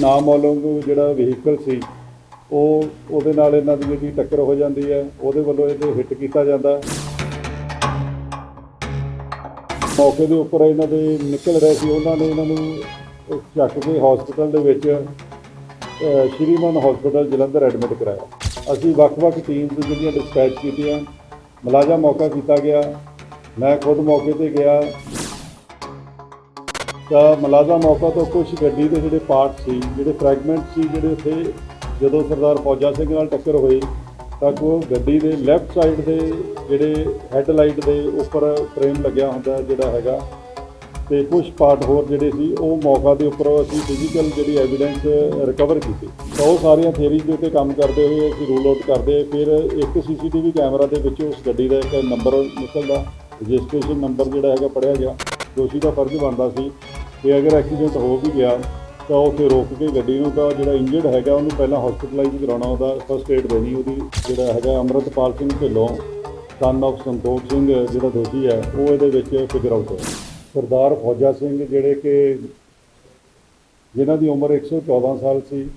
ਨਾਮਾਲੂਮ ਜਿਹੜਾ ਵਹੀਕਲ ਸੀ, ਉਹ ਉਹਦੇ ਨਾਲ ਇਹਨਾਂ ਦੀ ਜਿਹੜੀ ਟੱਕਰ ਹੋ ਜਾਂਦੀ ਹੈ, ਉਹਦੇ ਵੱਲੋਂ ਇਹਦੇ ਹਿੱਟ ਕੀਤਾ ਜਾਂਦਾ। ਮੌਕੇ ਦੇ ਉੱਪਰ ਇਹਨਾਂ ਦੇ ਨਿਕਲ ਰਹੇ ਸੀ, ਉਹਨਾਂ ਨੇ ਇਹਨਾਂ ਨੂੰ ਚੱਕ ਕੇ ਹਸਪੀਟਲ ਦੇ ਵਿੱਚ ਸ਼੍ਰੀਮਾਨ ਸ਼੍ਰੀਮਨ ਜਲੰਧਰ ਐਡਮਿਟ ਕਰਾਇਆ। ਅਸੀਂ ਵੱਖ-ਵੱਖ ਟੀਮਸ ਜਿਹੜੀਆਂ ਡਿਸਪੈਚ ਕੀਤੀਆਂ, ਮੁਲਾਜ਼ਮ ਮੌਕਾ ਕੀਤਾ ਗਿਆ। ਮੈਂ ਖੁਦ ਮੌਕੇ ਤੇ ਗਿਆ। ਤਾਂ ਮੁਲਾਜ਼ਮ ਮੌਕਾ ਤੋਂ ਕੁਝ ਗੱਡੀ ਦੇ ਜਿਹੜੇ ਪਾਰਟ ਸੀ, ਜਿਹੜੇ ਫ੍ਰੈਗਮੈਂਟ ਸੀ ਜਿਹੜੇ ਉੱਥੇ ਜਦੋਂ ਸਰਦਾਰ ਫੌਜਾ ਸਿੰਘ ਨਾਲ ਟੱਕਰ ਹੋਈ ਤਾਂ ਉਹ ਗੱਡੀ ਦੇ ਲੈਫਟ ਸਾਈਡ ਦੇ ਜਿਹੜੇ ਹੈੱਡਲਾਈਟ ਦੇ ਉੱਪਰ ਫਰੇਮ ਲੱਗਿਆ ਹੁੰਦਾ ਜਿਹੜਾ ਹੈਗਾ ਤੇ ਕੁਝ ਪਾਰਟ ਹੋਰ ਜਿਹੜੇ ਸੀ, ਉਹ ਮੌਕਾ ਦੇ ਉੱਪਰ ਅਸੀਂ ਫਿਜ਼ੀਕਲ ਜਿਹੜੀ ਐਵੀਡੈਂਸ ਰਿਕਵਰ ਕੀਤੀ। ਤਾਂ ਉਹ ਸਾਰੀਆਂ ਥਿਅਰੀਜ਼ ਦੇ ਉੱਤੇ ਕੰਮ ਕਰਦੇ ਹੋਏ ਅਸੀਂ ਰੂਲ ਆਊਟ ਕਰਦੇ ਫਿਰ ਇੱਕ ਸੀਸੀਟੀਵੀ ਕੈਮਰਾ ਦੇ ਵਿੱਚ ਉਸ ਗੱਡੀ ਦਾ ਇੱਕ ਨੰਬਰ ਨਿਕਲਦਾ ਰਜਿਸਟ੍ਰੇਸ਼ਨ ਨੰਬਰ ਜਿਹੜਾ ਹੈਗਾ ਪੜਿਆ ਗਿਆ, ਦੋਸ਼ੀ ਦਾ ਫਰਜ਼ ਬਣਦਾ ਸੀ। ਕਿ ਅਗਰ ਐਕਸੀਡੈਂਟ ਹੋ ਵੀ ਗਿਆ, ਤਾਂ ਉੱਥੇ ਰੋਕ ਕੇ ਗੱਡੀ ਨੂੰ ਤਾਂ ਜਿਹੜਾ ਇੰਜਰਡ ਹੈਗਾ, ਉਹਨੂੰ ਪਹਿਲਾਂ ਹਸਪੀਟਲਾਈਜ਼ ਕਰਾਉਣਾ ਉਹਦਾ ਫਸਟ ਏਡ ਦੇਣੀ ਉਹਦੀ, ਜਿਹੜਾ ਹੈਗਾ ਅੰਮ੍ਰਿਤਪਾਲ ਸਿੰਘ ਢਿੱਲੋਂ ਸਨ of ਸੰਤੋਖ ਸਿੰਘ, ਜਿਹੜਾ ਦੋਸ਼ੀ ਹੈ, ਉਹ ਇਹਦੇ ਵਿੱਚ ਫਿਗਰ ਆਊਟ ਹੈ। ਸਰਦਾਰ ਫੌਜਾ ਸਿੰਘ, ਜਿਹੜੇ ਕਿ ਜਿਨ੍ਹਾਂ ਦੀ ਉਮਰ 114 ਸਾਲ ਸੀ,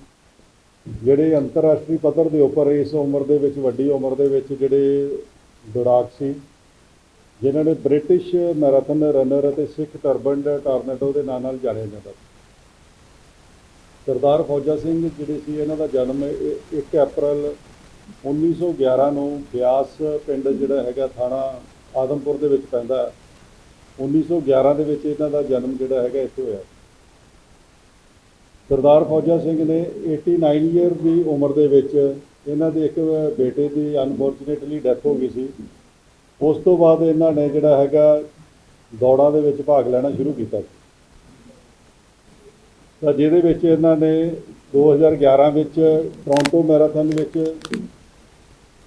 ਜਿਹੜੇ ਅੰਤਰਰਾਸ਼ਟਰੀ ਪੱਧਰ ਦੇ ਉੱਪਰ ਇਸ ਉਮਰ ਦੇ ਵਿੱਚ, ਵੱਡੀ ਉਮਰ ਦੇ ਵਿੱਚ ਜਿਹੜੇ ਦੌੜਾਕ ਸੀ ਜਿਨ੍ਹਾਂ ਨੇ ਬ੍ਰਿਟਿਸ਼ ਮੈਰਾਥਨ ਰਨਰ ਅਤੇ ਸਿੱਖ ਟਰਬਨ ਟਾਰਨੇਟੋ ਦੇ ਨਾਂ ਨਾਲ ਜਾਣਿਆ ਜਾਂਦਾ ਸਰਦਾਰ ਫੌਜਾ ਸਿੰਘ ਜਿਹੜੇ ਸੀ, ਇਹਨਾਂ ਦਾ ਜਨਮ 1 ਅਪ੍ਰੈਲ 1911 ਨੂੰ ਬਿਆਸ ਪਿੰਡ ਜਿਹੜਾ ਹੈਗਾ ਥਾਣਾ ਆਦਮਪੁਰ ਦੇ ਵਿੱਚ ਪੈਂਦਾ ਹੈ। 1911 ਦੇ ਵਿੱਚ ਇਹਨਾਂ ਦਾ ਜਨਮ ਜਿਹੜਾ ਹੈਗਾ ਇੱਥੇ ਹੋਇਆ। ਸਰਦਾਰ ਫੌਜਾ ਸਿੰਘ ਨੇ 89 ਇਅਰ ਦੀ ਉਮਰ ਦੇ ਵਿੱਚ ਇਹਨਾਂ ਦੇ ਇੱਕ ਬੇਟੇ ਦੀ ਅਨਫੋਰਚੂਨੇਟਲੀ ਡੈਥ ਹੋ ਗਈ ਸੀ। ਉਸ ਤੋਂ ਬਾਅਦ ਇਹਨਾਂ ਨੇ ਜਿਹੜਾ ਹੈਗਾ ਦੌੜਾਂ ਦੇ ਵਿੱਚ ਭਾਗ ਲੈਣਾ ਸ਼ੁਰੂ ਕੀਤਾ ਤਾਂ ਜਿਹਦੇ ਵਿੱਚ ਇਹਨਾਂ ਨੇ 2011 ਵਿੱਚ ਟੋਰਾਂਟੋ ਮੈਰਾਥਨ ਵਿੱਚ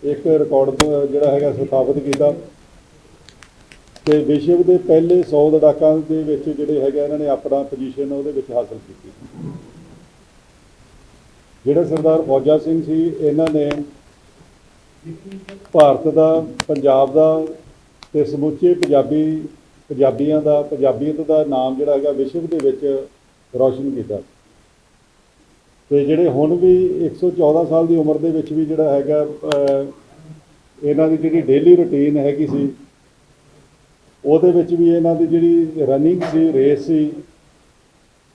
ਇੱਕ ਰਿਕਾਰਡ ਜਿਹੜਾ ਹੈਗਾ ਸਥਾਪਿਤ ਕੀਤਾ ਤੇ ਵਿਸ਼ਵ ਦੇ ਪਹਿਲੇ 100 ਦੜਾਕਾਂ ਦੇ ਵਿੱਚ ਜਿਹੜੇ ਹੈਗਾ ਇਹਨਾਂ ਨੇ ਆਪਣਾ ਪੋਜੀਸ਼ਨ ਉਹਦੇ ਵਿੱਚ ਹਾਸਲ ਕੀਤੀ। ਜਿਹੜਾ ਸਰਦਾਰ ਫੌਜਾ ਸਿੰਘ ਸੀ, ਇਹਨਾਂ ਨੇ ਭਾਰਤ ਦਾ, ਪੰਜਾਬ ਦਾ ਤੇ ਸਮੁੱਚੇ ਪੰਜਾਬੀ, ਪੰਜਾਬੀਆਂ ਦਾ, ਪੰਜਾਬੀਅਤ ਦਾ ਨਾਮ ਜਿਹੜਾ ਹੈਗਾ ਵਿਸ਼ਵ ਦੇ ਵਿੱਚ ਰੌਸ਼ਨ ਕੀਤਾ। ਤੇ ਜਿਹੜੇ ਹੁਣ ਵੀ 114 ਸਾਲ ਦੀ ਉਮਰ ਦੇ ਵਿੱਚ ਵੀ ਜਿਹੜਾ ਹੈਗਾ ਇਹਨਾਂ ਦੀ ਜਿਹੜੀ ਡੇਲੀ ਰੁਟੀਨ ਹੈਗੀ ਸੀ, ਉਹਦੇ ਵਿੱਚ ਵੀ ਇਹਨਾਂ ਦੀ ਜਿਹੜੀ ਰਨਿੰਗ ਸੀ ਰੇਸ ਸੀ,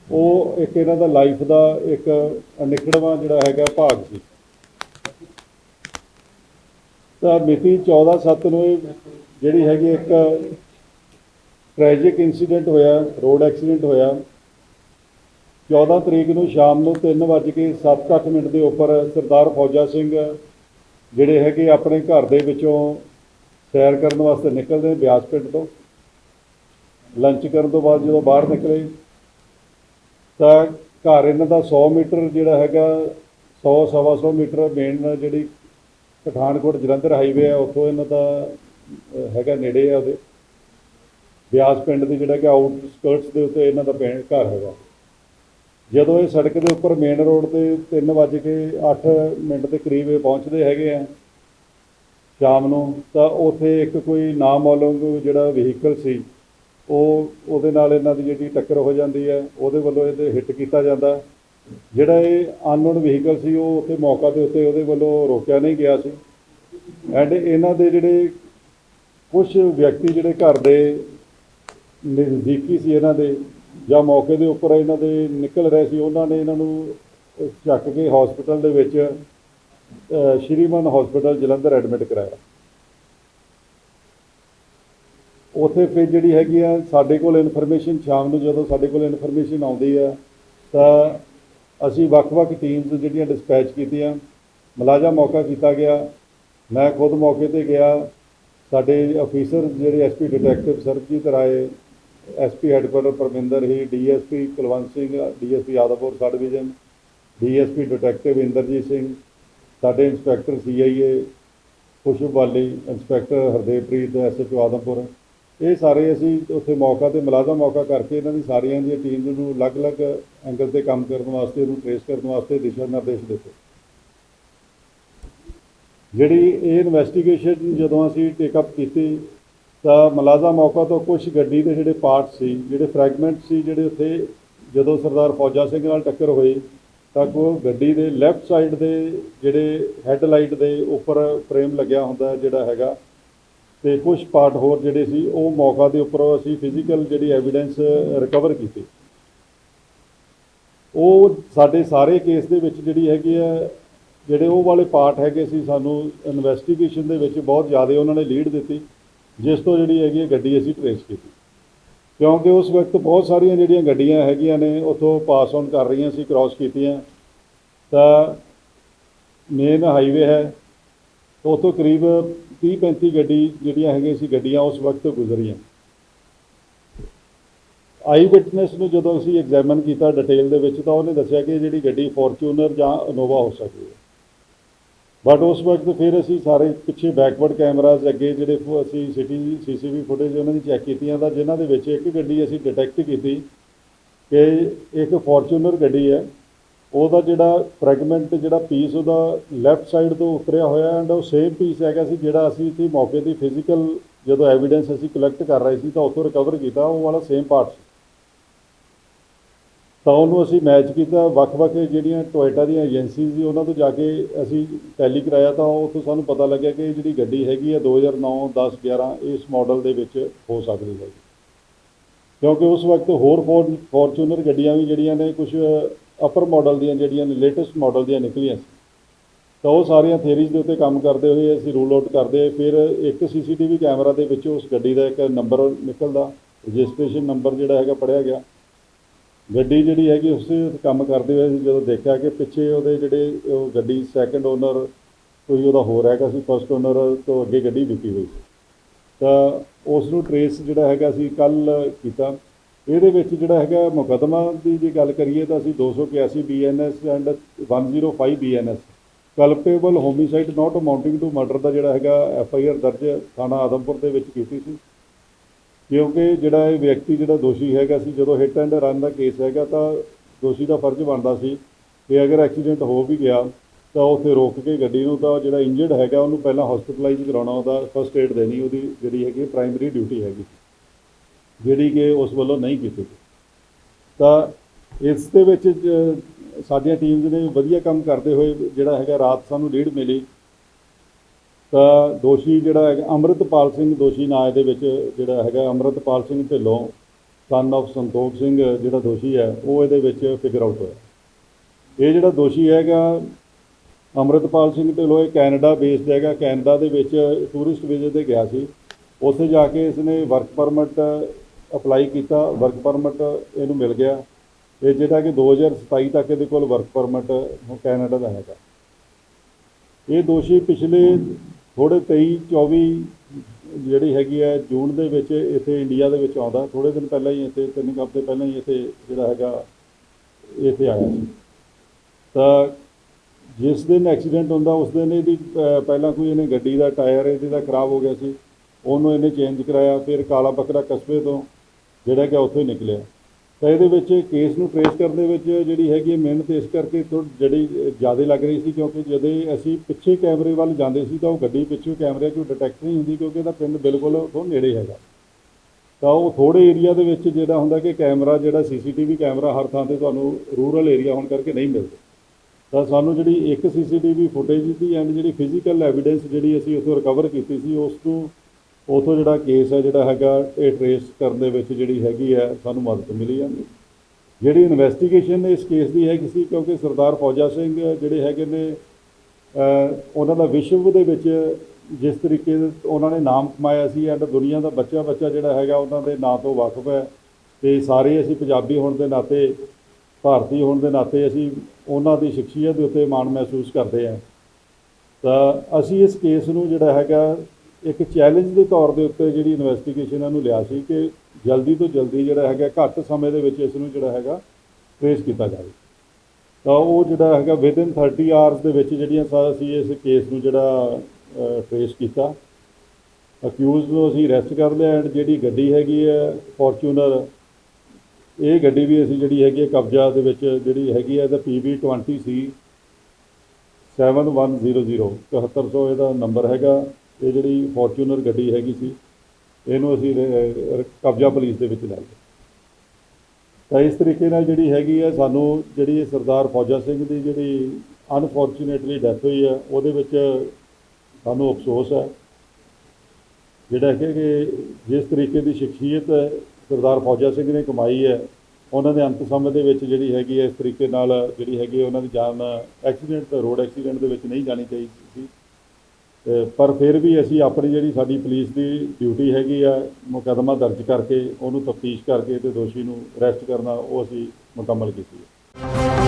ਉਹ ਇੱਕ ਇਹਨਾਂ ਦਾ ਲਾਈਫ ਦਾ ਇੱਕ ਅਨਿਖੜਵਾਂ ਜਿਹੜਾ ਹੈਗਾ ਭਾਗ ਸੀ। ਤਾਂ ਮਿਤੀ 14/7 ਨੂੰ ਇਹ ਜਿਹੜੀ ਹੈਗੀ ਇੱਕ ਟ੍ਰੈਜਿਕ ਇਨਸੀਡੈਂਟ ਹੋਇਆ ਰੋਡ ਐਕਸੀਡੈਂਟ ਹੋਇਆ। 14 ਤਰੀਕ ਨੂੰ ਸ਼ਾਮ ਨੂੰ 3:07 ਮਿੰਟ ਦੇ ਉੱਪਰ ਸਰਦਾਰ ਫੌਜਾ ਸਿੰਘ ਜਿਹੜੇ ਹੈਗੇ ਆਪਣੇ ਘਰ ਦੇ ਵਿੱਚੋਂ ਸੈਰ ਕਰਨ ਵਾਸਤੇ ਨਿਕਲਦੇ, ਬਿਆਸ ਪਿੰਡ ਤੋਂ। ਲੰਚ ਕਰਨ ਤੋਂ ਬਾਅਦ ਜਦੋਂ ਬਾਹਰ ਨਿਕਲੇ, ਤਾਂ ਘਰ ਇਹਨਾਂ ਦਾ 100 ਮੀਟਰ ਜਿਹੜਾ ਹੈਗਾ 100 ਸਵਾ 100 ਮੀਟਰ ਮੇਨ ਜਿਹੜੀ ਪਠਾਨਕੋਟ ਜਲੰਧਰ ਹਾਈਵੇ ਆ, ਉੱਥੋਂ ਇਹਨਾਂ ਦਾ ਹੈਗਾ ਨੇੜੇ ਆ ਉਹਦੇ। ਬਿਆਸ ਪਿੰਡ ਦੇ ਜਿਹੜਾ ਕਿ ਆਊਟਸਕਰਟਸ ਦੇ ਉੱਤੇ ਇਹਨਾਂ ਦਾ ਪਿੰਡ, ਘਰ ਹੈਗਾ। ਜਦੋਂ ਇਹ ਸੜਕ ਦੇ ਉੱਪਰ ਮੇਨ ਰੋਡ ਤੇ 3:08 ਮਿੰਟ ਦੇ ਕਰੀਬ ਇਹ ਪਹੁੰਚਦੇ ਹੈਗੇ ਆ, ਸ਼ਾਮ ਨੂੰ, ਤਾਂ ਉੱਥੇ ਇੱਕ ਕੋਈ ਨਾਮਾਲੂਮ ਜਿਹੜਾ ਵਹੀਕਲ ਸੀ, ਉਹ ਉਹਦੇ ਨਾਲ ਇਹਨਾਂ ਦੀ ਜਿਹੜੀ ਟੱਕਰ ਹੋ ਜਾਂਦੀ ਹੈ ਉਹਦੇ ਵੱਲੋਂ ਇਹਦੇ ਹਿੱਟ ਕੀਤਾ ਜਾਂਦਾ। ਜਿਹੜਾ ਇਹ ਅਨਨੋਨ ਵਹੀਕਲ ਸੀ ਉਹ ਉੱਥੇ ਮੌਕਾ ਦੇ ਉੱਤੇ ਉਹਦੇ ਵੱਲੋਂ ਰੋਕਿਆ ਨਹੀਂ ਗਿਆ ਸੀ। ਐਂਡ ਇਹਨਾਂ ਦੇ ਜਿਹੜੇ ਕੁਝ ਵਿਅਕਤੀ ਜਿਹੜੇ ਘਰ ਦੇ ਨਜ਼ਦੀਕੀ ਸੀ ਇਹਨਾਂ ਦੇ ਜਾਂ ਮੌਕੇ ਦੇ ਉੱਪਰ ਇਹਨਾਂ ਦੇ ਨਿਕਲ ਰਹੇ ਸੀ ਉਹਨਾਂ ਨੇ ਇਹਨਾਂ ਨੂੰ ਚੱਕ ਕੇ ਹਸਪੀਟਲ ਦੇ ਵਿੱਚ ਅਹ, ਸ਼੍ਰੀਮਨ ਹਸਪੀਟਲ ਜਲੰਧਰ ਐਡਮਿਟ ਕਰਾਇਆ। ਉਥੇ ਫਿਰ ਜਿਹੜੀ ਹੈਗੀ ਆ ਸਾਡੇ ਕੋਲ ਇਨਫੋਰਮੇਸ਼ਨ ਸ਼ਾਮ ਨੂੰ ਜਦੋਂ ਸਾਡੇ ਕੋਲ ਇਨਫੋਰਮੇਸ਼ਨ ਆਉਂਦੀ ਆ ਤਾਂ ਅਸੀਂ ਵੱਖ-ਵੱਖ ਟੀਮਸ ਜਿਹੜੀਆਂ ਡਿਸਪੈਚ ਕੀਤੀਆਂ, ਮੁਲਾਜ਼ਮ ਮੌਕਾ ਕੀਤਾ ਗਿਆ। ਮੈਂ ਖੁਦ ਮੌਕੇ ਤੇ ਗਿਆ। ਸਾਡੇ ਅਫੀਸਰ ਜਿਹੜੇ SP detective Sarabjit Rai SP headquarter Parminder ਹੀ DSP Kulwant Singh DSP Adampur sub division DSP detective Inderjit Singh, ਸਾਡੇ ਇੰਸਪੈਕਟਰ ਸੀਆਈਏ ਖੁਸ਼ਬੂ ਵਾਲੀ ਇੰਸਪੈਕਟਰ ਹਰਦੇਵਪ੍ਰੀਤ ਐਸਐਚਓ ਆਦਮਪੁਰ ਇਹ ਸਾਰੇ ਅਸੀਂ ਉੱਥੇ ਮੌਕਾ ਤੇ ਮੁਲਾਜ਼ਮ ਮੌਕਾ ਕਰਕੇ ਇਹਨਾਂ ਦੀ ਸਾਰੀਆਂ ਦੀਆਂ ਟੀਮ ਨੂੰ ਅਲੱਗ-ਅਲੱਗ ਐਂਗਲ ਤੇ ਕੰਮ ਕਰਨ ਵਾਸਤੇ ਉਹਨੂੰ ਟ੍ਰੇਸ ਕਰਨ ਵਾਸਤੇ ਦਿਸ਼ਾ ਨਿਰਦੇਸ਼ ਦਿੱਤੇ। ਜਿਹੜੀ ਇਹ ਇਨਵੈਸਟੀਗੇਸ਼ਨ ਜਦੋਂ ਅਸੀਂ ਟੇਕ ਅਪ ਕੀਤੀ, ਤਾਂ ਮੁਲਾਜ਼ਮ ਮੌਕਾ ਤੋਂ ਕੁਝ ਗੱਡੀ ਦੇ ਜਿਹੜੇ ਪਾਰਟ ਸੀ, ਜਿਹੜੇ ਫ੍ਰੈਗਮੈਂਟ ਸੀ, ਜਿਹੜੇ ਉੱਥੇ ਜਦੋਂ ਸਰਦਾਰ ਫੌਜਾ ਸਿੰਘ ਨਾਲ ਟੱਕਰ ਹੋਈ ਤਾਂ ਉਹ ਗੱਡੀ ਦੇ ਲੈਫਟ ਸਾਈਡ ਦੇ ਜਿਹੜੇ ਹੈੱਡਲਾਈਟ ਦੇ ਉੱਪਰ ਫਰੇਮ ਲੱਗਿਆ ਹੁੰਦਾ ਜਿਹੜਾ ਹੈਗਾ ਤੇ ਕੁਝ ਪਾਰਟ ਹੋਰ ਜਿਹੜੇ ਸੀ, ਉਹ ਮੌਕਾ ਦੇ ਉੱਪਰ ਅਸੀਂ ਫਿਜ਼ੀਕਲ ਜਿਹੜੀ ਐਵੀਡੈਂਸ ਰਿਕਵਰ ਕੀਤੀ। ਉਹ ਸਾਡੇ ਸਾਰੇ ਕੇਸ ਦੇ ਵਿੱਚ ਜਿਹੜੀ ਹੈਗੀ ਆ, ਜਿਹੜੇ ਉਹ ਵਾਲੇ ਪਾਰਟ ਹੈਗੇ ਸੀ, ਸਾਨੂੰ ਇਨਵੈਸਟੀਗੇਸ਼ਨ ਦੇ ਵਿੱਚ ਬਹੁਤ ਜ਼ਿਆਦਾ ਉਹਨਾਂ ਨੇ ਲੀਡ ਦਿੱਤੀ, ਜਿਸ ਤੋਂ ਜਿਹੜੀ ਹੈਗੀ ਹੈ ਗੱਡੀ ਅਸੀਂ ਟਰੇਸ ਕੀਤੀ। ਕਿਉਂਕਿ ਉਸ ਵਕਤ ਬਹੁਤ ਸਾਰੀਆਂ ਜਿਹੜੀਆਂ ਗੱਡੀਆਂ ਹੈਗੀਆਂ ਨੇ, ਉੱਥੋਂ ਪਾਸ ਔਨ ਕਰ ਰਹੀਆਂ ਸੀ ਕ੍ਰਾਸ ਕੀਤੀਆਂ। ਤਾਂ ਮੇਨ ਹਾਈਵੇ ਹੈ ਤਾਂ ਉੱਥੋਂ ਕਰੀਬ 30 35 ਗੱਡੀ ਜਿਹੜੀਆਂ ਹੈਗੀਆਂ ਸੀ ਗੱਡੀਆਂ ਉਸ ਵਕਤ ਗੁਜ਼ਰੀਆਂ। ਆਈ ਵਿਟਨੈਸ ਨੂੰ ਜਦੋਂ ਅਸੀਂ ਐਗਜ਼ਾਮਨ ਕੀਤਾ ਡਿਟੇਲ ਦੇ ਵਿੱਚ ਤਾਂ ਉਹਨੇ ਦੱਸਿਆ ਕਿ ਜਿਹੜੀ ਗੱਡੀ ਫੋਰਚੂਨਰ ਜਾਂ ਇਨੋਵਾ ਹੋ ਸਕਦੀ ਹੈ। ਬਟ ਉਸ ਵਕਤ ਫਿਰ ਅਸੀਂ ਸਾਰੇ ਪਿੱਛੇ ਬੈਕਵਰਡ ਕੈਮਰਾਜ਼ ਅੱਗੇ ਜਿਹੜੇ ਫੋ- ਅਸੀਂ ਸਿਟੀ ਸੀਸੀਟੀਵੀ ਫੁਟੇਜ ਉਹਨਾਂ ਦੀ ਚੈੱਕ ਕੀਤੀਆਂ ਤਾਂ ਜਿਨ੍ਹਾਂ ਦੇ ਵਿੱਚ ਇੱਕ ਗੱਡੀ ਅਸੀਂ ਡਿਟੈਕਟ ਕੀਤੀ ਕਿ ਇੱਕ ਫੋਰਚੂਨਰ ਗੱਡੀ ਹੈ। ਉਹਦਾ ਜਿਹੜਾ ਫ੍ਰੈਗਮੈਂਟ ਜਿਹੜਾ ਪੀਸ ਉਹਦਾ ਲੈਫਟ ਸਾਈਡ ਤੋਂ ਉਤਰਿਆ ਹੋਇਆ ਐਂਡ ਉਹ ਸੇਮ ਪੀਸ ਹੈਗਾ ਸੀ ਜਿਹੜਾ ਅਸੀਂ ਇੱਥੇ ਮੌਕੇ ਦੀ ਫਿਜ਼ੀਕਲ ਜਦੋਂ ਐਵੀਡੈਂਸ ਅਸੀਂ ਕਲੈਕਟ ਕਰ ਰਹੇ ਸੀ ਤਾਂ ਉੱਥੋਂ ਰਿਕਵਰ ਕੀਤਾ, ਉਹ ਵਾਲਾ ਸੇਮ ਪਾਰਟ ਸੀ। ਤਾਂ ਉਹਨੂੰ ਅਸੀਂ ਮੈਚ ਕੀਤਾ, ਵੱਖ-ਵੱਖ ਜਿਹੜੀਆਂ ਟੋਇਟਾ ਦੀਆਂ ਏਜੰਸੀਜ਼ ਸੀ, ਉਹਨਾਂ ਤੋਂ ਜਾ ਕੇ ਅਸੀਂ ਟੈਲੀ ਕਰਾਇਆ ਤਾਂ ਉੱਥੋਂ ਸਾਨੂੰ ਪਤਾ ਲੱਗਿਆ ਕਿ ਇਹ ਜਿਹੜੀ ਗੱਡੀ ਹੈਗੀ ਹੈ 2009 10 11 ਇਸ ਮਾਡਲ ਦੇ ਵਿੱਚ ਹੋ ਸਕਦੀ ਹੈ ਕਿਉਂਕਿ ਉਸ ਵਕਤ ਹੋਰ ਫੋਰ ਫੋਰਚੂਨਰ ਗੱਡੀਆਂ ਵੀ ਜਿਹੜੀਆਂ ਨੇ ਕੁਝ ਅਪਰ ਮਾਡਲ ਦੀਆਂ ਜਿਹੜੀਆਂ ਨੇ ਲੇਟੈਸਟ ਮਾਡਲ ਦੀਆਂ ਨਿਕਲੀਆਂ ਸੀ। ਤਾਂ ਉਹ ਸਾਰੀਆਂ ਥਿਅਰੀਜ਼ ਦੇ ਉੱਤੇ ਕੰਮ ਕਰਦੇ ਹੋਏ ਅਸੀਂ ਰੂਲ ਆਊਟ ਕਰਦੇ ਫਿਰ ਇੱਕ ਸੀਸੀਟੀਵੀ ਕੈਮਰਾ ਦੇ ਵਿੱਚ ਉਸ ਗੱਡੀ ਦਾ ਇੱਕ ਨੰਬਰ ਨਿਕਲਦਾ। ਰਜਿਸਟ੍ਰੇਸ਼ਨ ਨੰਬਰ ਜਿਹੜਾ ਹੈਗਾ ਪੜਿਆ ਗਿਆ। ਗੱਡੀ ਜਿਹੜੀ ਹੈਗੀ ਉਸ ਤੇ ਕੰਮ ਕਰਦੇ ਹੋਏ ਅਸੀਂ ਜਦੋਂ ਦੇਖਿਆ ਕਿ ਪਿੱਛੇ ਉਹਦੇ ਜਿਹੜੇ ਉਹ ਗੱਡੀ ਸੈਕੰਡ ਓਨਰ ਕੋਈ ਉਹਦਾ ਹੋਰ ਹੈਗਾ ਸੀ ਫਸਟ ਓਨਰ ਤੋਂ ਅੱਗੇ ਗੱਡੀ ਵਿਕੀ ਹੋਈ ਸੀ। ਤਾਂ ਉਸ ਨੂੰ ਟਰੇਸ ਜਿਹੜਾ ਹੈਗਾ ਅਸੀਂ ਕੱਲ ਕੀਤਾ। ਇਹਦੇ ਵਿੱਚ ਜਿਹੜਾ ਹੈਗਾ ਮੁਕੱਦਮਾ ਦੀ ਜੇ ਗੱਲ ਕਰੀਏ ਤਾਂ ਅਸੀਂ 281 BNS and 105 BNS culpable homicide not amounting to murder ਦਾ ਜਿਹੜਾ ਹੈਗਾ ਐਫ ਆਈ ਆਰ ਦਰਜ ਥਾਣਾ ਆਦਮਪੁਰ ਦੇ ਵਿੱਚ ਕੀਤੀ ਸੀ। ਕਿਉਂਕਿ ਜਿਹੜਾ ਇਹ ਵਿਅਕਤੀ ਜਿਹੜਾ ਦੋਸ਼ੀ ਹੈਗਾ ਸੀ, ਜਦੋਂ ਹਿੱਟ ਐਂਡ ਰਨ ਦਾ ਕੇਸ ਹੈਗਾ ਤਾਂ ਦੋਸ਼ੀ ਦਾ ਫਰਜ਼ ਬਣਦਾ ਸੀ ਕਿ ਅਗਰ ਐਕਸੀਡੈਂਟ ਹੋ ਵੀ ਗਿਆ ਤਾਂ ਉੱਥੇ ਰੋਕ ਕੇ ਗੱਡੀ ਨੂੰ ਤਾਂ ਜਿਹੜਾ ਇੰਜਰਡ ਹੈਗਾ ਉਹਨੂੰ ਪਹਿਲਾਂ ਹਸਪੀਟਲਾਈਜ਼ ਕਰਾਉਣਾ, ਉਹਦਾ ਫਸਟ ਏਡ ਦੇਣੀ, ਉਹਦੀ ਜਿਹੜੀ ਹੈਗੀ ਪ੍ਰਾਇਮਰੀ ਡਿਊਟੀ ਹੈਗੀ। ਜਿਹੜੀ ਕਿ ਉਸ ਵੱਲੋਂ ਨਹੀਂ ਕੀਤੀ ਤਾਂ ਇਸ ਦੇ ਵਿੱਚ ਜ- ਸਾਡੀਆਂ ਟੀਮਸ ਨੇ ਵਧੀਆ ਕੰਮ ਕਰਦੇ ਹੋਏ ਜਿਹੜਾ ਹੈਗਾ ਰਾਤ ਸਾਨੂੰ ਲੀਡ ਮਿਲੀ। ਤਾਂ ਦੋਸ਼ੀ ਜਿਹੜਾ ਹੈਗਾ, ਅੰਮ੍ਰਿਤਪਾਲ ਸਿੰਘ ਦੋਸ਼ੀ ਨਾਂ ਇਹਦੇ ਵਿੱਚ ਜਿਹੜਾ ਹੈਗਾ, ਅੰਮ੍ਰਿਤਪਾਲ ਸਿੰਘ ਢਿੱਲੋਂ ਸਨ of ਸੰਤੋਖ ਸਿੰਘ ਜਿਹੜਾ ਦੋਸ਼ੀ ਹੈ, ਉਹ ਇਹਦੇ ਵਿੱਚ ਫਿਗਰ ਆਊਟ ਹੋਇਆ। ਇਹ ਜਿਹੜਾ ਦੋਸ਼ੀ ਹੈਗਾ, ਅੰਮ੍ਰਿਤਪਾਲ ਸਿੰਘ ਢਿੱਲੋਂ, ਇਹ ਕੈਨੇਡਾ ਬੇਸਡ ਹੈਗਾ। ਕੈਨੇਡਾ ਦੇ ਵਿੱਚ ਟੂਰਿਸਟ ਵੀਜ਼ੇ ਤੇ ਗਿਆ ਸੀ। ਉੱਥੇ ਜਾ ਕੇ ਇਸਨੇ ਵਰਕ ਪਰਮਿਟ ਅਪਲਾਈ ਕੀਤਾ ਵਰਕ ਪਰਮਿਟ ਇਹਨੂੰ ਮਿਲ ਗਿਆ। ਇਹ ਜਿਹੜਾ ਕਿ 2027 ਤੱਕ ਇਹਦੇ ਕੋਲ ਵਰਕ ਪਰਮਿਟ ਕੈਨੇਡਾ ਦਾ ਹੈਗਾ। ਇਹ ਦੋਸ਼ੀ ਪਿਛਲੇ ਥੋੜੇ 23 24 ਜਿਹੜੀ ਹੈਗੀ ਹੈ, ਜੂਨ ਦੇ ਵਿੱਚ ਇੱਥੇ ਇੰਡੀਆ ਦੇ ਵਿੱਚ ਆਉਂਦਾ। ਥੋੜੇ ਦਿਨ ਪਹਿਲਾਂ ਹੀ ਇੱਥੇ, ਤਿੰਨ ਕੁ ਹਫ਼ਤੇ ਪਹਿਲਾਂ ਹੀ ਇੱਥੇ ਜਿਹੜਾ ਹੈਗਾ, ਇੱਥੇ ਆਇਆ ਸੀ। ਤਾਂ ਜਿਸ ਦਿਨ ਐਕਸੀਡੈਂਟ ਹੁੰਦਾ, ਉਸ ਦਿਨ ਇਹਦੀ ਪਹਿਲਾਂ ਕੋਈ ਇਹਨੇ ਗੱਡੀ ਦਾ ਟਾਇਰ ਇਹਦੇ ਦਾ ਖਰਾਬ ਹੋ ਗਿਆ ਸੀ। ਉਹਨੂੰ ਇਹਨੇ ਚੇਂਜ ਕਰਾਇਆ। ਫਿਰ ਕਾਲਾ ਬੱਕਰਾ ਕਸਬੇ ਤੋਂ ਜਿਹੜਾ ਕਿ ਉੱਥੋਂ ਹੀ ਨਿਕਲਿਆ। ਤਾਂ ਇਹਦੇ ਵਿੱਚ ਕੇਸ ਨੂੰ ਟਰੇਸ ਕਰਨ ਦੇ ਵਿੱਚ ਜਿਹੜੀ ਹੈਗੀ ਹੈ ਮਿਹਨਤ, ਇਸ ਕਰਕੇ ਥੋੜ੍ਹੀ ਜਿਹੜੀ ਜ਼ਿਆਦਾ ਲੱਗ ਰਹੀ ਸੀ, ਕਿਉਂਕਿ ਜਦੋਂ ਅਸੀਂ ਪਿੱਛੇ ਕੈਮਰੇ ਵੱਲ ਜਾਂਦੇ ਸੀ, ਤਾਂ ਉਹ ਗੱਡੀ ਪਿੱਛੇ ਕੈਮਰੇ 'ਚੋਂ ਡਿਟੈਕਟ ਨਹੀਂ ਹੁੰਦੀ, ਕਿਉਂਕਿ ਇਹਦਾ ਪਿੰਡ ਬਿਲਕੁਲ ਉਹ ਨੇੜੇ ਹੈਗਾ। ਤਾਂ ਉਹ ਥੋੜੇ ਏਰੀਆ ਦੇ ਵਿੱਚ ਜਿਹੜਾ ਹੁੰਦਾ ਕਿ ਕੈਮਰਾ, ਜਿਹੜਾ ਸੀਸੀਟੀਵੀ ਕੈਮਰਾ ਹਰ ਥਾਂ ਤੇ ਤੁਹਾਨੂੰ ਰੂਰਲ ਏਰੀਆ ਹੋਣ ਕਰਕੇ ਨਹੀਂ ਮਿਲਦਾ। ਤਾਂ ਸਾਨੂੰ ਜਿਹੜੀ ਇੱਕ ਸੀਸੀਟੀਵੀ ਫੁਟੇਜ ਦੀ ਐਂਡ ਜਿਹੜੀ ਫਿਜ਼ੀਕਲ ਐਵੀਡੈਂਸ ਜਿਹੜੀ ਅਸੀਂ ਉੱਥੋਂ ਰਿਕਵਰ ਕੀਤੀ ਸੀ, ਉਸ ਨੂੰ ਉਥੋਂ ਜਿਹੜਾ ਕੇਸ ਹੈ ਜਿਹੜਾ ਹੈਗਾ, ਇਹ ਟਰੇਸ ਕਰਨ ਦੇ ਵਿੱਚ ਜਿਹੜੀ ਹੈਗੀ ਹੈ, ਸਾਨੂੰ ਮਦਦ ਮਿਲੀ ਹੈ। ਜਿਹੜੀ ਇਨਵੈਸਟੀਗੇਸ਼ਨ ਇਸ ਕੇਸ ਦੀ ਹੈਗੀ ਸੀ, ਕਿਉਂਕਿ ਸਰਦਾਰ ਫੌਜਾ ਸਿੰਘ ਜਿਹੜੇ ਹੈਗੇ ਨੇ ਉਹਨਾਂ ਦਾ ਵਿਸ਼ਵ ਦੇ ਵਿੱਚ ਜਿਸ ਤਰੀਕੇ ਉਹਨਾਂ ਨੇ ਨਾਮ ਕਮਾਇਆ ਸੀ ਐਂਡ ਦੁਨੀਆ ਦਾ ਬੱਚਾ ਬੱਚਾ ਜਿਹੜਾ ਹੈਗਾ, ਉਹਨਾਂ ਦੇ ਨਾਂ ਤੋਂ ਵਾਕਿਫ ਹੈ। ਤੇ ਸਾਰੇ ਅਸੀਂ ਪੰਜਾਬੀ ਹੋਣ ਦੇ ਨਾਤੇ, ਭਾਰਤੀ ਹੋਣ ਦੇ ਨਾਤੇ ਅਸੀਂ ਉਹਨਾਂ ਦੀ ਸ਼ਖਸੀਅਤ ਦੇ ਉੱਤੇ ਮਾਣ ਮਹਿਸੂਸ ਕਰਦੇ ਹਾਂ। ਤਾਂ ਅਸੀਂ ਇਸ ਕੇਸ ਨੂੰ ਜਿਹੜਾ ਹੈਗਾ ਇੱਕ ਚੈਲੰਜ ਦੇ ਤੌਰ ਦੇ ਉੱਤੇ ਜਿਹੜੀ ਇਨਵੈਸਟੀਗੇਸ਼ਨ ਇਹਨੂੰ ਲਿਆ ਸੀ ਕਿ ਜਲਦੀ ਤੋਂ ਜਲਦੀ ਜਿਹੜਾ ਹੈਗਾ, ਘੱਟ ਸਮੇਂ ਦੇ ਵਿੱਚ ਇਸ ਨੂੰ ਜਿਹੜਾ ਹੈਗਾ ਟ੍ਰੇਸ ਕੀਤਾ ਜਾਵੇ। ਤਾਂ ਉਹ ਜਿਹੜਾ ਹੈਗਾ ਵਿਦਿਨ 30 ਆਵਰਸ ਦੇ ਵਿੱਚ ਜਿਹੜੀਆਂ ਸਾ- ਅਸੀਂ ਇਸ ਕੇਸ ਨੂੰ ਜਿਹੜਾ ਟ੍ਰੇਸ ਕੀਤਾ। ਅਕਿਊਜ਼ ਨੂੰ ਅਸੀਂ ਅਰੈਸਟ ਕਰ ਲਿਆ ਐਂਡ ਜਿਹੜੀ ਗੱਡੀ ਹੈਗੀ ਹੈ ਫੋਰਚੂਨਰ ਇਹ ਗੱਡੀ ਵੀ ਅਸੀਂ ਜਿਹੜੀ ਹੈਗੀ ਹੈ ਕਬਜ਼ਾ ਦੇ ਵਿੱਚ ਜਿਹੜੀ ਹੈਗੀ ਹੈ, ਇਹਦਾ PB 20 ਸੀ 7100 7100 ਇਹਦਾ ਨੰਬਰ ਹੈਗਾ। ਇਹ ਜਿਹੜੀ ਫੋਰਚੂਨਰ ਗੱਡੀ ਹੈਗੀ ਸੀ, ਇਹਨੂੰ ਅਸੀਂ ਕਬਜ਼ਾ ਪੁਲਿਸ ਦੇ ਵਿੱਚ ਲੈ ਲਏ ਤਾਂ ਇਸ ਤਰੀਕੇ ਨਾਲ ਜਿਹੜੀ ਹੈਗੀ ਹੈ ਸਾਨੂੰ ਜਿਹੜੀ ਸਰਦਾਰ ਫੌਜਾ ਸਿੰਘ ਦੀ ਜਿਹੜੀ ਅਨਫੋਰਚੂਨੇਟਲੀ ਡੈਥ ਹੋਈ ਹੈ ਉਹਦੇ ਵਿੱਚ ਸਾਨੂੰ ਅਫਸੋਸ ਹੈ ਜਿਹੜਾ ਕਿ ਕਿ ਜਿਸ ਤਰੀਕੇ ਦੀ ਸ਼ਖਸੀਅਤ ਸਰਦਾਰ ਫੌਜਾ ਸਿੰਘ ਨੇ ਕਮਾਈ ਹੈ ਉਹਨਾਂ ਦੇ ਅੰਤ ਸਮੇਂ ਦੇ ਵਿੱਚ ਜਿਹੜੀ ਹੈਗੀ ਹੈ ਇਸ ਤਰੀਕੇ ਨਾਲ ਜਿਹੜੀ ਹੈਗੀ ਹੈ ਉਹਨਾਂ ਦੀ ਜਾਨ ਐਕਸੀਡੈਂਟ ਰੋਡ ਐਕਸੀਡੈਂਟ ਦੇ ਵਿੱਚ ਨਹੀਂ ਜਾਣੀ ਚਾਹੀਦੀ। ਪਰ ਫਿਰ ਵੀ ਅਸੀਂ ਆਪਣੀ ਜਿਹੜੀ ਸਾਡੀ ਪੁਲਿਸ ਦੀ ਡਿਊਟੀ ਹੈਗੀ ਆ, ਮੁਕੱਦਮਾ ਦਰਜ ਕਰਕੇ ਉਹਨੂੰ ਤਫਤੀਸ਼ ਕਰਕੇ ਤੇ ਦੋਸ਼ੀ ਨੂੰ ਅਰੈਸਟ ਕਰਨਾ, ਉਹ ਅਸੀਂ ਮੁਕੰਮਲ ਕੀਤੀ ਹੈ।